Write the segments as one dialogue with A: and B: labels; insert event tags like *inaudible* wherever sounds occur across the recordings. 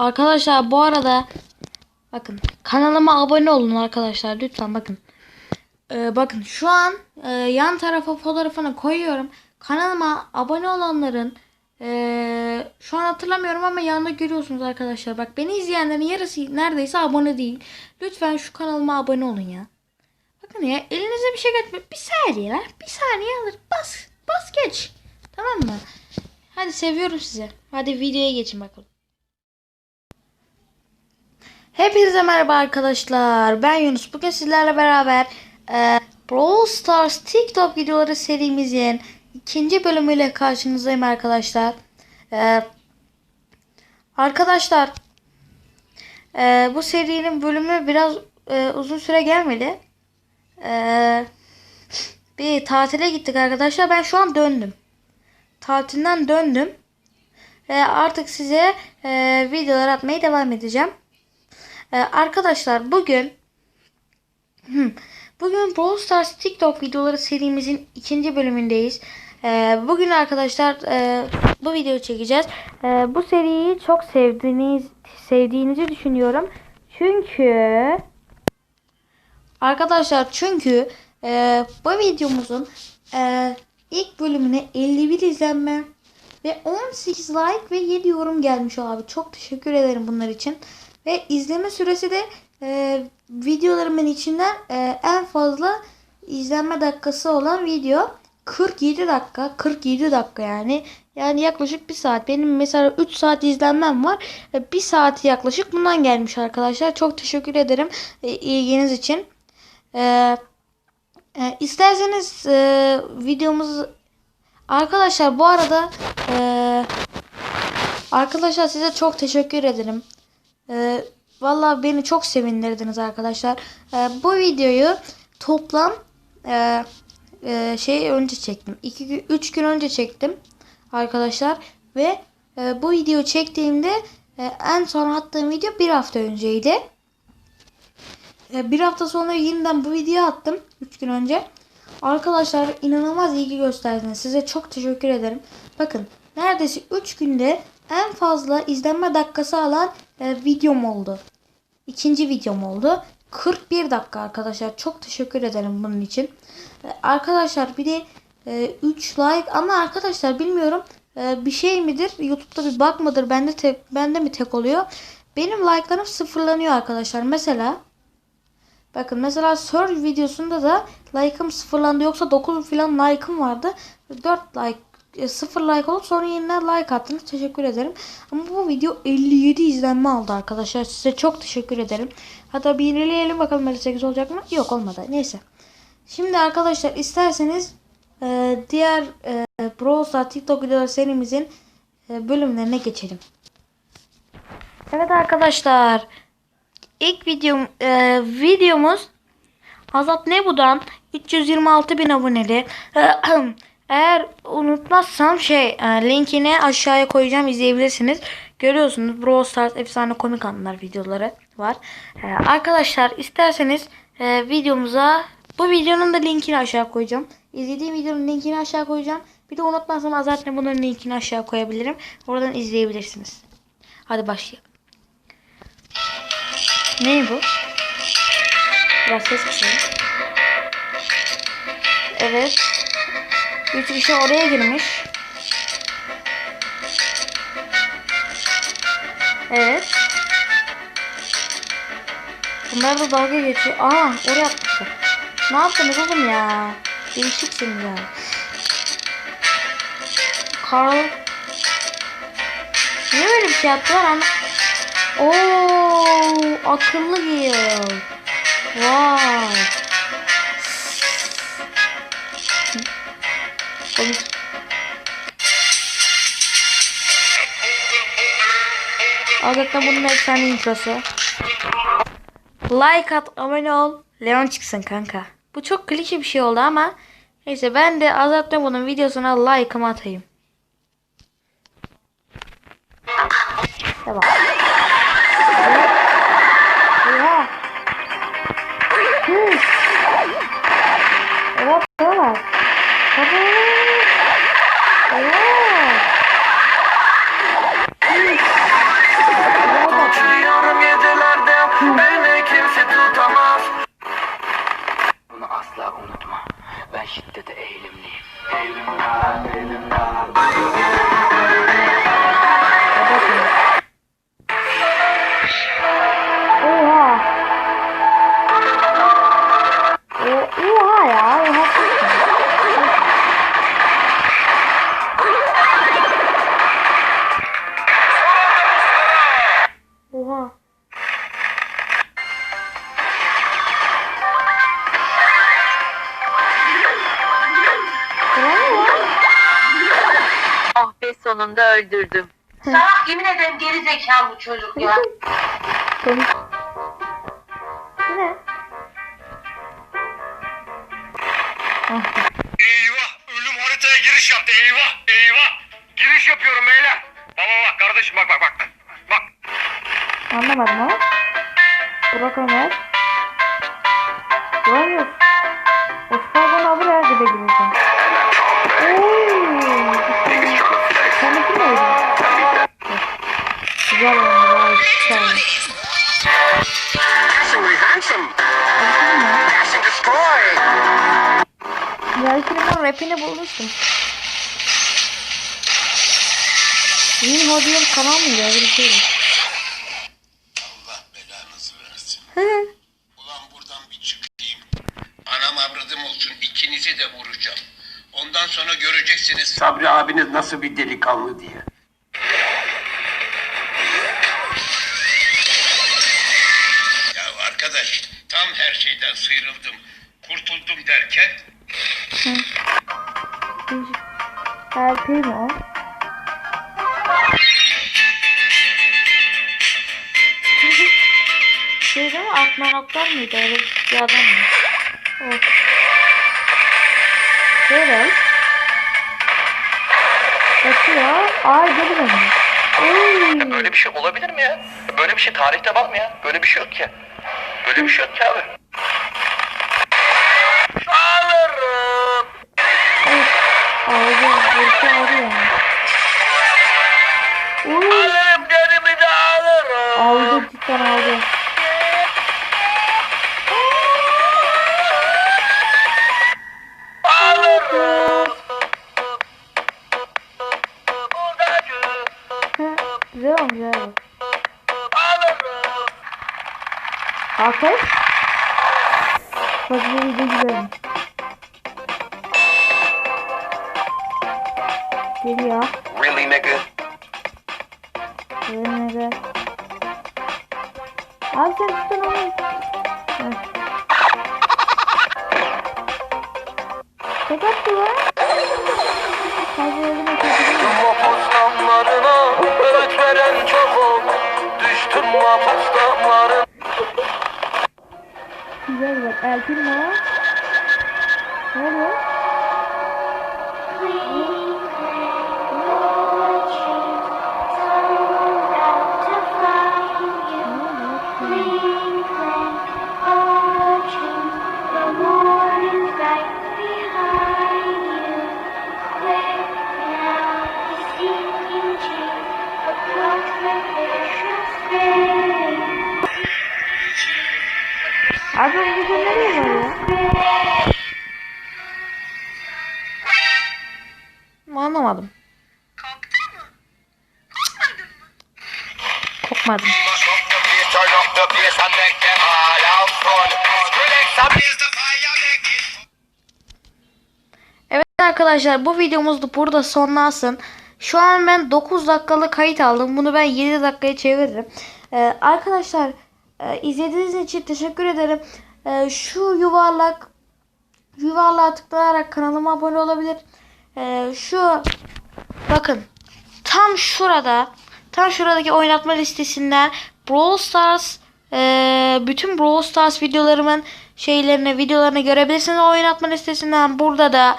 A: Arkadaşlar bu arada bakın kanalıma abone olun arkadaşlar lütfen bakın. Ee, bakın şu an e, yan tarafa fotoğrafını koyuyorum. Kanalıma abone olanların e, şu an hatırlamıyorum ama yanında görüyorsunuz arkadaşlar. Bak beni izleyenlerin yarısı neredeyse abone değil. Lütfen şu kanalıma abone olun ya. Bakın ya elinize bir şey götürme. Bir saniye lan. Bir saniye alır. Bas. Bas geç. Tamam mı? Hadi seviyorum sizi. Hadi videoya geçin bakalım. Hepinize merhaba arkadaşlar. Ben Yunus. Bugün sizlerle beraber e, Brawl Stars TikTok videoları serimizin ikinci bölümüyle karşınızdayım arkadaşlar. E, arkadaşlar e, bu serinin bölümü biraz e, uzun süre gelmedi. E, bir tatile gittik arkadaşlar. Ben şu an döndüm. Tatilden döndüm. Ve artık size e, videolar atmaya devam edeceğim. Ee, arkadaşlar bugün bugün Brawl Stars TikTok videoları serimizin ikinci bölümündeyiz. Ee, bugün arkadaşlar e, bu videoyu çekeceğiz. Ee, bu seriyi çok sevdiğiniz sevdiğinizi düşünüyorum. Çünkü arkadaşlar çünkü e, bu videomuzun e, ilk bölümüne 51 izlenme ve 18 like ve 7 yorum gelmiş abi. Çok teşekkür ederim bunlar için. Ve izleme süresi de e, videolarımın içinden e, en fazla izlenme dakikası olan video 47 dakika. 47 dakika yani. Yani yaklaşık bir saat. Benim mesela 3 saat izlenmem var. E, 1 saati yaklaşık bundan gelmiş arkadaşlar. Çok teşekkür ederim e, ilginiz için. E, e, isterseniz e, videomuzu Arkadaşlar bu arada e, arkadaşlar size çok teşekkür ederim. Ee, Valla beni çok sevindirdiniz arkadaşlar. Ee, bu videoyu toplam e, e, şey önce çektim. 2 3 gün önce çektim arkadaşlar ve e, bu video çektiğimde e, en son attığım video bir hafta önceydi. E, bir hafta sonra yeniden bu videoyu attım 3 gün önce. Arkadaşlar inanılmaz ilgi gösterdiniz. Size çok teşekkür ederim. Bakın neredeyse 3 günde en fazla izlenme dakikası alan e, videom oldu. İkinci videom oldu. 41 dakika arkadaşlar. Çok teşekkür ederim bunun için. E, arkadaşlar bir de e, 3 like ama arkadaşlar bilmiyorum e, bir şey midir? YouTube'da bir bak mıdır? Bende tek, bende mi tek oluyor? Benim like'larım sıfırlanıyor arkadaşlar. Mesela Bakın mesela search videosunda da like'ım sıfırlandı. Yoksa 9 falan like'ım vardı. 4 like sıfır like olup sonra yeniden like attınız. Teşekkür ederim. Ama bu video 57 izlenme aldı arkadaşlar. Size çok teşekkür ederim. Hatta bir ilerleyelim bakalım 58 olacak mı? Yok olmadı. Neyse. Şimdi arkadaşlar isterseniz e, diğer e, Brawl Stars TikTok videoları serimizin e, bölümlerine geçelim. Evet arkadaşlar. İlk videom, e, videomuz Azat Nebu'dan 326 bin aboneli. Eğer unutmazsam şey e, linkini aşağıya koyacağım izleyebilirsiniz. Görüyorsunuz Brawl Stars efsane komik anlar videoları var. E, arkadaşlar isterseniz e, videomuza bu videonun da linkini aşağı koyacağım. İzlediğim videonun linkini aşağı koyacağım. Bir de unutmazsam Azat Nebu'nun linkini aşağı koyabilirim. Oradan izleyebilirsiniz. Hadi başlayalım. Ne bu? Biraz ses kısayım. Evet. Üç kişi oraya girmiş. Evet. Bunlar da dalga geçiyor. Aa oraya atmışlar. Ne yaptınız oğlum ya? Değişiksiniz ya. Carl. Niye böyle bir şey yaptılar ama? Oo, akıllı gel. Vay. Komik. Adeta bunun efsane introsu. Like at, abone ol. Leon çıksın kanka. Bu çok klişe bir şey oldu ama neyse ben de Azat bunun videosuna like'ımı atayım. Devam.
B: Sonunda öldürdüm.
C: Salak yemin ederim geri zekalı bu çocuk ya. *laughs*
A: Ne? Ah,
D: Eyvah! Ölüm haritaya giriş yaptı. Eyvah! Eyvah! Giriş yapıyorum beyler. Baba bak kardeşim bak bak bak. Bak.
A: anlamadım ama. Burak Ömer. Görmüyoruz. Oscar'dan alır her gibi gireceksin. Ya rapini bulmuştum. Win Hodier'ın kanal mıydı? Öyle bir şeydi.
E: Allah belanızı versin. Ulan buradan bir çıkayım. Anam avradım olsun ikinizi de vuracağım. Ondan sonra göreceksiniz Sabri abiniz nasıl bir delikanlı diye. Ya arkadaş tam her şeyden sıyrıldım. Kurtuldum derken
A: LP mi o? şey değil mi? Atman Oktar mıydı? Öyle bir adam mı? O. Evet. Kaçıyor. Aa geri dönüyor. Oy.
F: Böyle bir şey olabilir mi ya? Böyle bir şey tarihte var mı ya? Böyle bir şey yok ki. Böyle bir şey yok ki abi. Alırım.
A: Evet. Ağlıyor. Burcu ağlıyor yani. Oy.
F: Alırım derimi de alırım.
A: Aldı cidden aldı.
F: Alırım.
A: Güzel olmuş evet.
F: Alırım.
A: Hakan? Bak bu video güzel. Geliyor.
F: Really nigga?
A: Önüne Abi sen tutun onu. Tek attı lan. Kaybederdim
F: Mahpus damlarına öğüt veren çok oldu. Düştüm mahpus damlarına.
A: Güzel bak. Elpin mi o? Ne oluyor? Abi bu video nereye var ya? Anlamadım. Korkmadım. Evet arkadaşlar bu videomuz da burada sonlansın. Şu an ben 9 dakikalık kayıt aldım. Bunu ben 7 dakikaya çeviririm. Ee, arkadaşlar e, izlediğiniz için teşekkür ederim. Ee, şu yuvarlak yuvarlığa tıklayarak kanalıma abone olabilir. Ee, şu bakın tam şurada tam şuradaki oynatma listesinden Brawl Stars e, bütün Brawl Stars videolarımın şeylerini videolarını görebilirsiniz oynatma listesinden. Burada da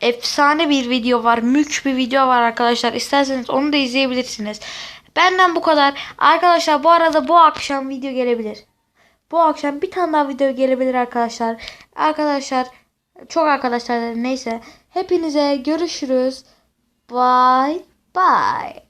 A: efsane bir video var. Mük bir video var arkadaşlar. İsterseniz onu da izleyebilirsiniz. Benden bu kadar. Arkadaşlar bu arada bu akşam video gelebilir. Bu akşam bir tane daha video gelebilir arkadaşlar. Arkadaşlar çok arkadaşlar neyse. Hepinize görüşürüz. Bye bye.